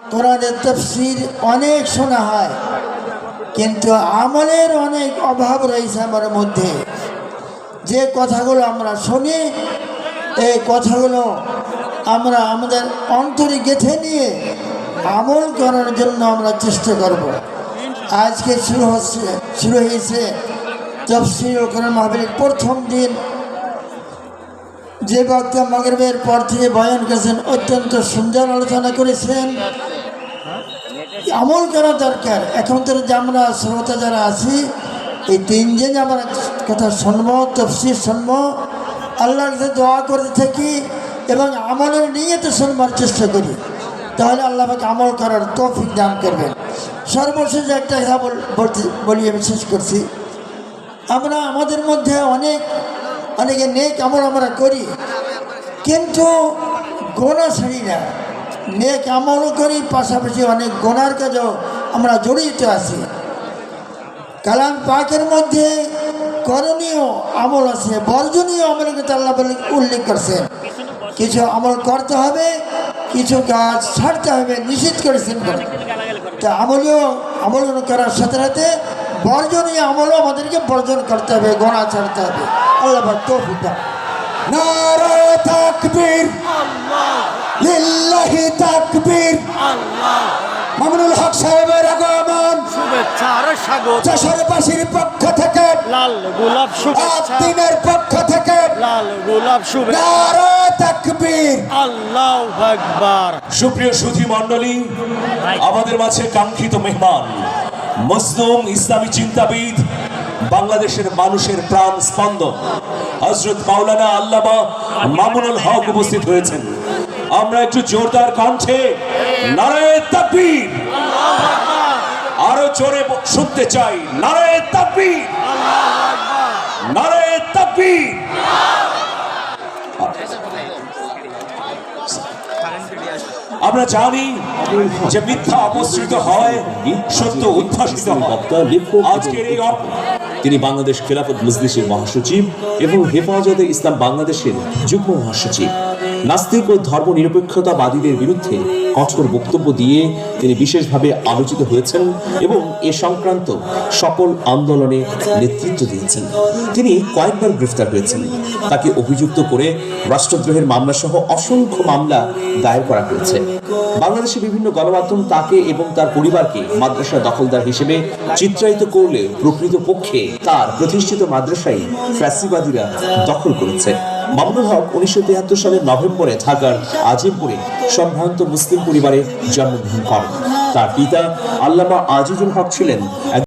কোরআনের তফসির অনেক শোনা হয়, কিন্তু আমলের অনেক অভাব রয়েছে আমার মধ্যে। যে কথাগুলো আমরা শুনি, এই কথাগুলো আমরা আমাদের অন্তরে গেঁথে নিয়ে আমল করার জন্য আমরা চেষ্টা করব। আজকে শুরু হচ্ছে, শুরু হয়েছে তফসির কোরআন মাহবিলের প্রথম দিন। যে বক্তা মগরবের পর থেকে বয়ান করেছেন, অত্যন্ত সুন্দর আলোচনা করেছেন। আমল করা দরকার। এখন তো যে আমরা শ্রোতা যারা আছি, এই তিনজন আমরা কথা শুনব, তফসির শুনব। আল্লাহর কাছে দোয়া করতে থাকি এবং আমলের নিয়ে তো শুনবার চেষ্টা করি। তাহলে আল্লাহ আমাকে আমল করার তৌফিক দান করবেন। সর্বশেষ একটা কথা বলি আমি শেষ করছি। আমরা আমাদের মধ্যে অনেক অনেকে নেক আমল আমরা করি, কিন্তু গোনা ছাড়ি না। নেক আমল করি, পাশাপাশি অনেক গোনার কাজও আমরা জড়িত আছি। কালাম পাকের মধ্যে করণীয় আমল আছে, বর্জনীয় আমলের কথা আল্লাহ বলে উল্লেখ করছেন। কিছু আমল করতে হবে, কিছু কাজ ছাড়তে হবে, নিষেধ করেছেন করে তা আমলীয় আমল করার সাথে সাথে বর্জনীয় আমলও আমাদেরকে বর্জন করতে হবে গোনা ছাড়তে হবে। আল্লাহ তৌফিক দান নারে তাকবীর। লিল্লাহি তাকবীর। মামুনুল হক সাহেবের আগমন। শুভেচ্ছা আর স্বাগত। যশোরবাসীর পক্ষ থেকে। লাল গোলাপ শুভেচ্ছা। দিনের পক্ষ থেকে। লাল গোলাপ শুভেচ্ছা। নারে তাকবীর। আল্লাহ আকবার। সুপ্রিয় সুধী মণ্ডলী আমাদের মাঝে কাঙ্ক্ষিত মেহমান। মজলুম ইসলামী চিন্তাবিদ, বাংলাদেশের মানুষের প্রাণ স্পন্দন। হজরত মাওলানা আল্লামা মামুনুল হক উপস্থিত হয়েছেন। আমরা একটু জোরদার কণ্ঠে নারায়ণ তাকবীর। আরও জোরে শুনতে চাই নারায়ণ তাকবীর। নারায়ণ তাকবীর। আমরা জানি যে মিথ্যা অপসৃত হয়, সত্য উদ্ভাসিত হয়। আজকের এই তিনি বাংলাদেশ খেলাফত মজলিসের মহাসচিব এবং হেফাজতে ইসলাম বাংলাদেশের যুগ্ম মহাসচিব। নাস্তিক ও ধর্ম নিরপেক্ষতাবাদীদের বিরুদ্ধে কঠোর বক্তব্য দিয়ে তিনি বিশেষভাবে আলোচিত হয়েছেন এবং এ সংক্রান্ত সকল আন্দোলনে নেতৃত্ব দিয়েছেন। তিনি কয়েকবার গ্রেফতার হয়েছেন। তাকে অভিযুক্ত করে রাষ্ট্রদ্রোহের মামলা সহ অসংখ্য মামলা দায়ের করা হয়েছে। বাংলাদেশে বিভিন্ন গণমাধ্যম তাকে এবং তার পরিবারকে মাদ্রাসা দখলদার হিসেবে চিত্রায়িত করলে প্রকৃত পক্ষে তার প্রতিষ্ঠিত মাদ্রাসায় ফ্যাসিবাদীরা দখল করেছে। মামুনুল হক উনিশশো তিয়াত্তর সালের নভেম্বরে ঢাকার আজিমপুরে সম্ভ্রান্ত মুসলিম পরিবারে জন্মগ্রহণ করেন। তার পিতা আল্লামা আজিজুল হক ছিলেন